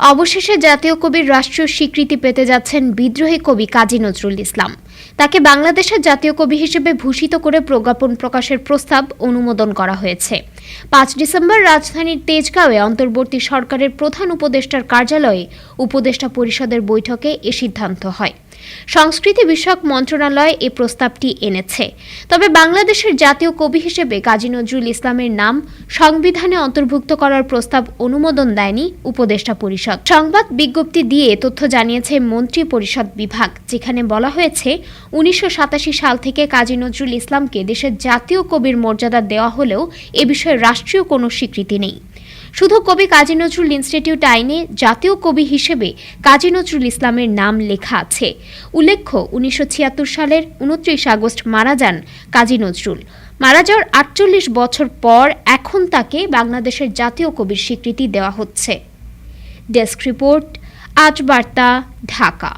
অবশেষে জাতীয় কবির রাষ্ট্রীয় স্বীকৃতি পেতে যাচ্ছেন বিদ্রোহী কবি কাজী নজরুল ইসলাম। তাকে বাংলাদেশের জাতীয় কবি হিসেবে ভূষিত করে প্রজ্ঞাপন প্রকাশের প্রস্তাব অনুমোদন করা হয়েছে। পাঁচ ডিসেম্বর রাজধানীর তেজগাঁওয়ে অন্তর্বর্তী সরকারের প্রধান উপদেষ্টার কার্যালয়ে উপদেষ্টা পরিষদের বৈঠকে এ সিদ্ধান্ত হয়। সংস্কৃতি বিষয়ক মন্ত্রণালয় এ প্রস্তাবটি এনেছে। তবে বাংলাদেশের জাতীয় কবি হিসেবে কাজী নজরুল ইসলামের নাম সংবিধানে অন্তর্ভুক্ত করার প্রস্তাব অনুমোদন দেয়নি উপদেষ্টা পরিষদ। সংবাদ বিজ্ঞপ্তি দিয়ে তথ্য জানিয়েছে মন্ত্রী পরিষদ বিভাগ, যেখানে বলা হয়েছে, উনিশশো সাতাশি সাল থেকে কাজী নজরুল ইসলামকে দেশের জাতীয় কবির মর্যাদা দেওয়া হলেও এ বিষয়ে রাষ্ট্রীয় কোনো স্বীকৃতি নেই। শুধু কবি কাজী নজরুল ইনস্টিটিউট আইনে, জাতীয় কবি হিসেবে কাজী নজরুল ইসলামের নাম লেখা আছে। উল্লেখ্য, উনিশশো ছিয়াত্তর সালের উনত্রিশ আগস্ট মারা যান কাজী নজরুল। মারা যাওয়ার আটচল্লিশ বছর পর এখন তাকে বাংলাদেশের জাতীয় কবির স্বীকৃতি দেওয়া হচ্ছে। ডেস্ক রিপোর্ট, আজ বার্তা, ঢাকা।